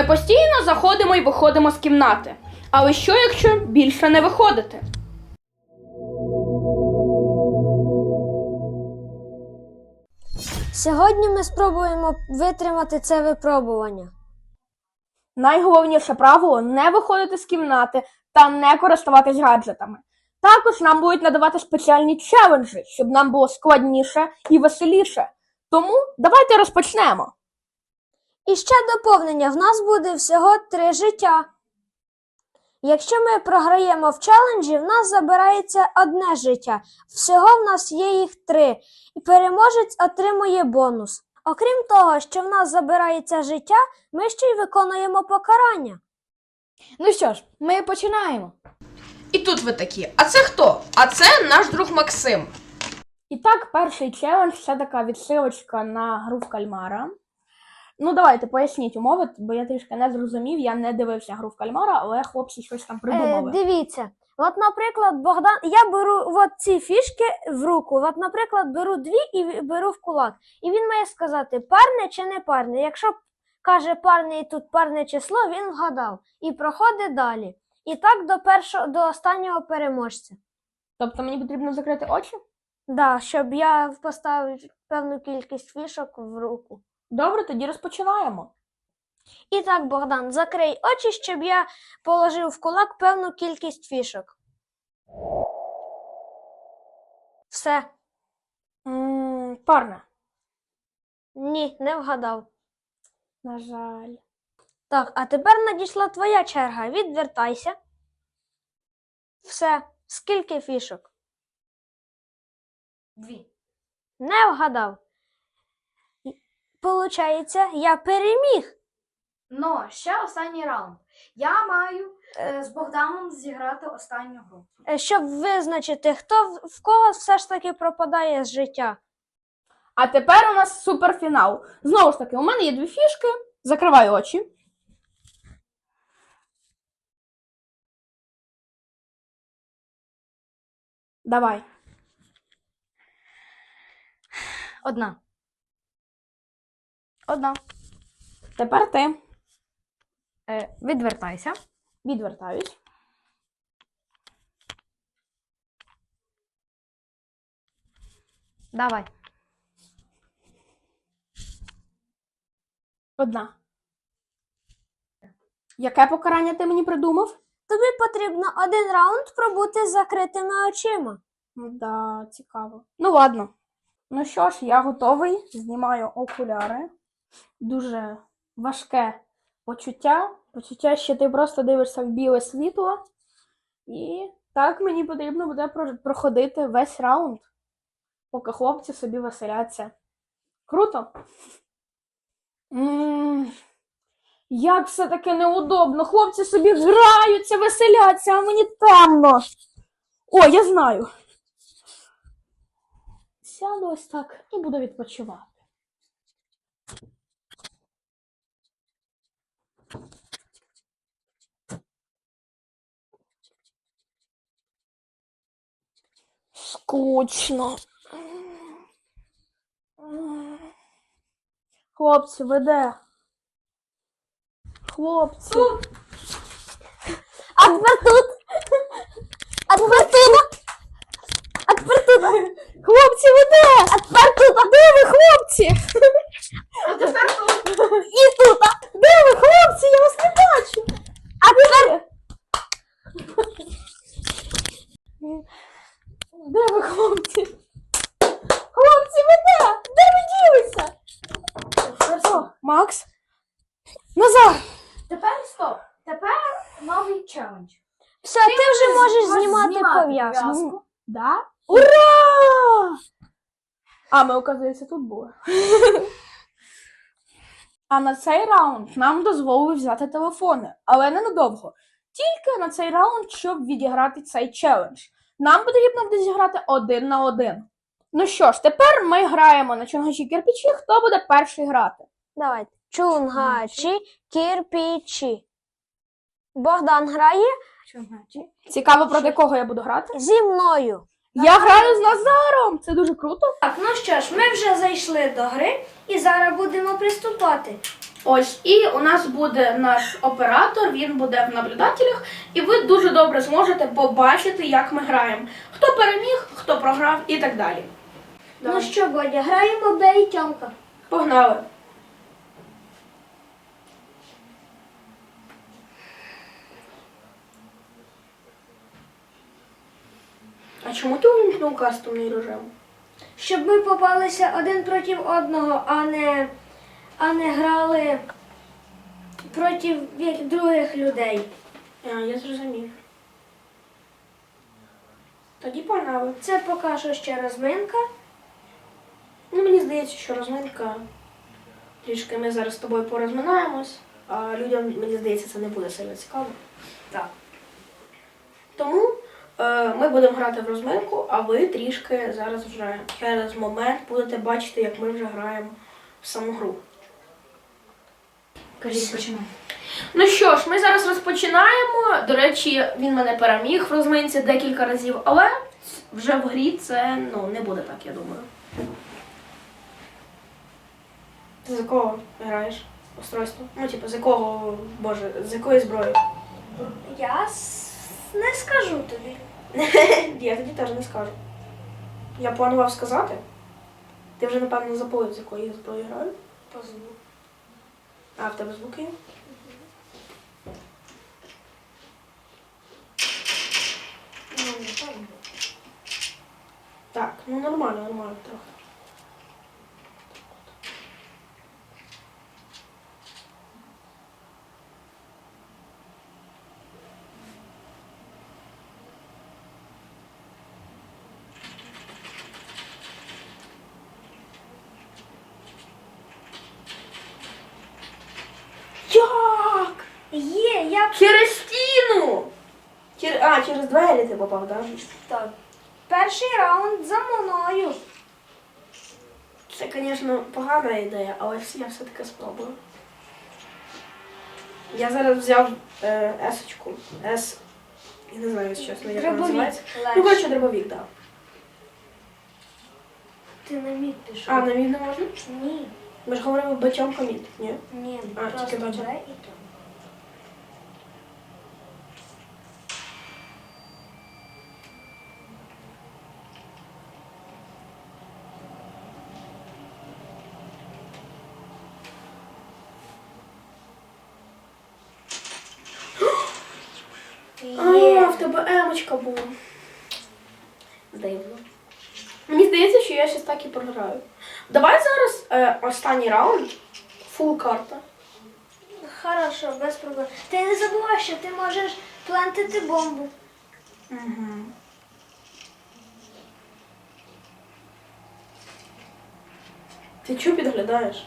Ми постійно заходимо і виходимо з кімнати. Але що, якщо більше не виходити? Сьогодні ми спробуємо витримати це випробування. Найголовніше правило не виходити з кімнати та не користуватись гаджетами. Також нам будуть надавати спеціальні челенджі, щоб нам було складніше і веселіше. Тому давайте розпочнемо. І ще доповнення: в нас буде всього три життя. Якщо ми програємо в челенджі, в нас забирається одне життя. Всього в нас є їх три, і переможець отримує бонус. Окрім того, що в нас забирається життя, ми ще й виконуємо покарання. Ну що ж, ми починаємо. І тут ви такі. А це хто? А це наш друг Максим. І так, перший челендж це така відсилочка на гру в кальмара. Ну, давайте поясніть умови, бо я трішки не зрозумів, я не дивився гру в кальмара, але хлопці щось там Е, придумали. дивіться, от, наприклад, Богдан, я беру от ці фішки в руку, от, наприклад, беру дві і беру в кулак. І він має сказати, парне чи не парне. Якщо каже парне і тут парне число, він вгадав. І проходить далі. І так до першого, до останнього переможця. Тобто мені потрібно закрити очі? Да, щоб я поставив певну кількість фішок в руку. Добре, тоді розпочинаємо. І так, Богдан, закрий очі, щоб я положив в кулак певну кількість фішок. Все. м парне. Ні, не вгадав. На жаль. Так, а тепер надійшла твоя черга. Відвертайся. Все. Скільки фішок? Дві. Не вгадав. Получається, я переміг. Ну, ще останній раунд. Я маю е, з Богданом зіграти останню гру. Е, Щоб визначити, хто в- в кого все ж таки пропадає з життя. А тепер у нас суперфінал. Знову ж таки, у мене є дві фішки. Закриваю очі. Давай. Одна. Одна. Тепер ти. Е, відвертайся. Відвертаюсь. Давай. Одна. Яке покарання ти мені придумав? Тобі потрібно один раунд пробути з закритими очима. Ну Да, цікаво. Ну ладно. Ну що ж, я готовий. Знімаю окуляри. Дуже важке почуття. Почуття, що ти просто дивишся в біле світло. І так мені потрібно буде проходити весь раунд, поки хлопці собі веселяться. Круто. як все таки неудобно. Хлопці собі граються, веселяться, а мені темно. О, я знаю. Сяду ось так і буду відпочивати. Скучно. Хлопці, ви де? Хлопці. А тепер тут. А тепер тут. А тепер тут. Хлопці, ви де? А тепер тут. Де ви, хлопці? А тепер тут. І тут. Де ви, хлопці? Я вас не бачу. А тепер. Де ви, хлопці? Хлопці, ви де? Де ви ділися? О, Макс? Назар! Тепер стоп. Тепер новий челендж. Все, ти вже можеш можеш знімати знімати пов'язку. пов'язку. Да? Ура! А ми, оказується, тут були. А на цей раунд нам дозволили взяти телефони, але ненадовго. Тільки на цей раунд, щоб відіграти цей челендж. Нам потрібно буде зіграти один на один. Ну що ж, тепер ми граємо на чунгачі кирпичі. Хто буде перший грати? Давайте. Чунгачі, кірпічі. Богдан грає Чунгачі. Цікаво, проти кого я буду грати? зі мною. Я граю з Назаром! Це дуже круто. Так, ну що ж, ми вже зайшли до гри і зараз будемо приступати. Ось, і у нас буде наш оператор, він буде в наблюдателях, і ви дуже добре зможете побачити, як ми граємо. Хто переміг, хто програв і так далі. Ну що, Бодя, граємо бей Тьомка. Погнали. А чому ти увімкнув кастомний режим? Щоб ми попалися один проти одного, а не, а не грали проти других людей. А, я зрозумів. Тоді погнали. Це поки що ще розминка. Ну, мені здається, що розминка. Трішки ми зараз з тобою порозминаємось, а людям, мені здається, це не буде сильно цікаво. Так. Тому ми будемо грати в розминку, а ви трішки зараз вже через момент будете бачити, як ми вже граємо в саму гру. Кажіть, починай. Ну що ж, ми зараз розпочинаємо. До речі, він мене переміг в розминці декілька разів, але вже в грі це ну, не буде так, я думаю. Ти за кого граєш? Устройство? Ну, типу, з якого, боже, з якої зброї? Я с- не скажу тобі. Я тоді теж не скажу. Я планував сказати. Ти вже, напевно, забув, з якої я зброї граю. звуку. А, в тебе звуки? є? Ну, не. Так, ну нормально, нормально трохи. Як? Є, я Через стіну! Чер... А, через двері ти попав, так? так. Перший раунд за мною. Це, звісно, погана ідея, але я все-таки спробую. Я зараз взяв е, есочку. С. Я не знаю, чесно, як вона Дробовик. називається. Ну, Легше. коротше, дробовик, так. Ти на мід пішов. А, на мід не можна? Ні. Ми ж говоримо бачонка мід, ні? Ні, А, просто тільки бачу. і то. А, Є. в тебе емочка була. Дивно. Мені здається, що я щось так і програю. Давай зараз е, останній раунд. Фул карта. Хорошо, без проблем. Ти не забувай, що ти можеш плантити бомбу. Угу. Ти чого підглядаєш?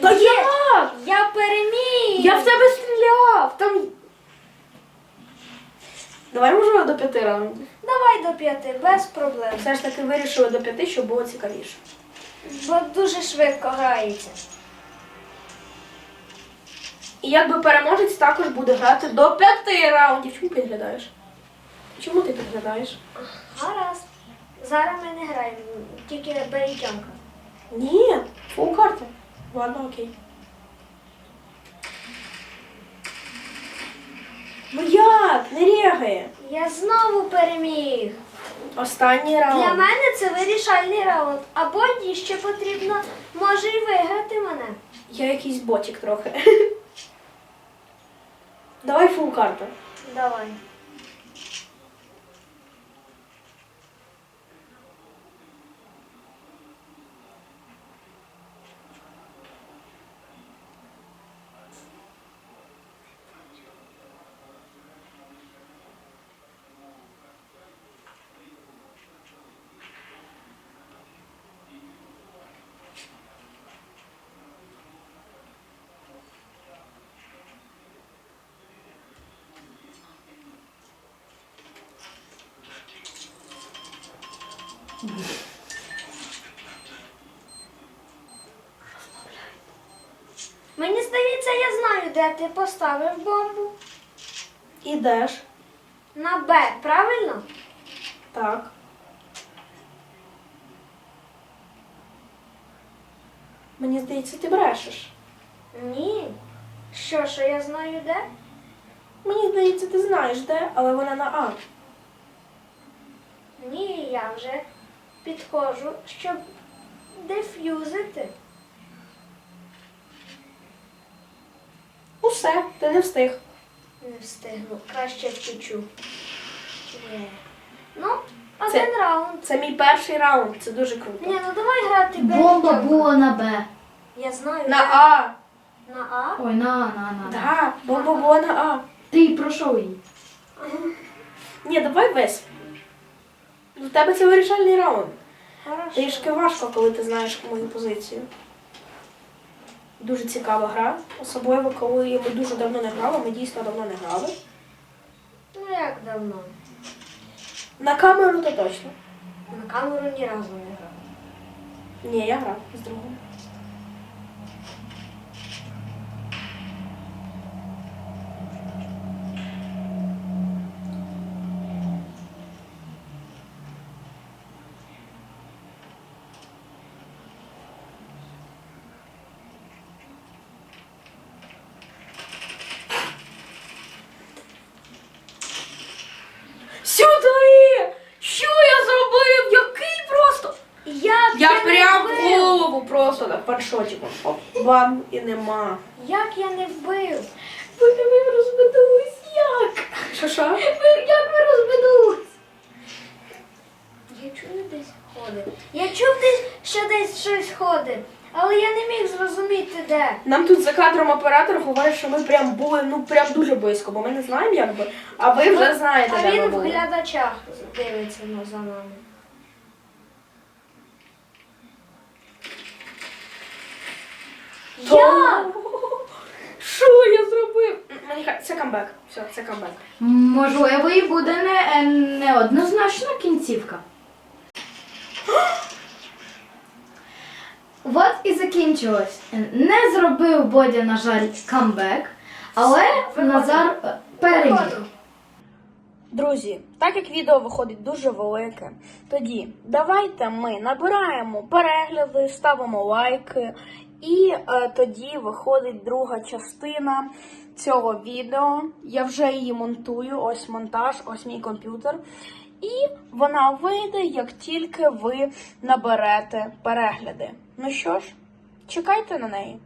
Да як? Я переміг! Я в тебе стріляв! Там. Давай може до п'яти раундів. Давай до п'яти, без проблем. Все ж таки вирішили до п'яти, щоб було цікавіше. Бо дуже швидко грається. І якби переможець також буде грати до п'яти раундів. Чому підглядаєш? Чому ти підглядаєш? Гаразд. Зараз ми не граємо, тільки берітьонка. Ні, фул карти. Ладно, окей. Ну як? Не регає. Я знову переміг. Останній раунд. Для мене це вирішальний раунд. А Бонді ще потрібно, може і виграти мене. Я якийсь ботик трохи. Давай фул карту. Давай. Мені здається, я знаю, де ти поставив бомбу. Ідеш. На Б, правильно? Так. Мені здається, ти брешеш. Ні. Що, що я знаю де? Мені здається, ти знаєш де, але вона на А. Ні, я вже підходжу, щоб деф'юзити. Усе, ти не встиг. Не встигну, краще втечу. Є. Ну, один Це- раунд. Це мій перший раунд, це дуже круто. Ні, ну давай грати Б. Бомба була на Б. Я знаю. На де. А. На А? Ой, на, на, на. Да, бомба була на А. Ти пройшов її. Ні, давай весь. У тебе це вирішальний раунд. Трішки важко, коли ти знаєш мою позицію. Дуже цікава гра. Особливо, коли ми дуже давно не грали, ми дійсно давно не грали. Ну як давно? На камеру то точно. На камеру ні разу не грав. Ні, я грав з другом. Сюди! Що я зробив? Який просто? Як Я не прям в вбив? Голову просто так паншотиком. Оп, бам, і нема. Як я не вбив? Ви, ви розбудились як? Що що? Ви, як ви розбудились? Я чую десь ходить. Я чув десь, що десь щось ходить, але я не міг зрозуміти де. Нам тут за кадром оператор говорить, що ми прям були ну прям дуже близько, бо ми не знаємо як би, а ви вже знаєте, а де ми він в були. глядачах дивиться на- за нами. Я? Що я зробив? Мені це камбек. Все, це камбек. Можливо, і буде не, е, неоднозначна кінцівка. От і закінчилось. Не зробив Бодя, на жаль, камбек, але. Назар е, переміг. Друзі, так як відео виходить дуже велике, тоді давайте ми набираємо перегляди, ставимо лайки, і е, тоді виходить друга частина цього відео. Я вже її монтую, ось монтаж, ось мій комп'ютер. І вона вийде, як тільки ви наберете перегляди. Ну що ж, чекайте на неї.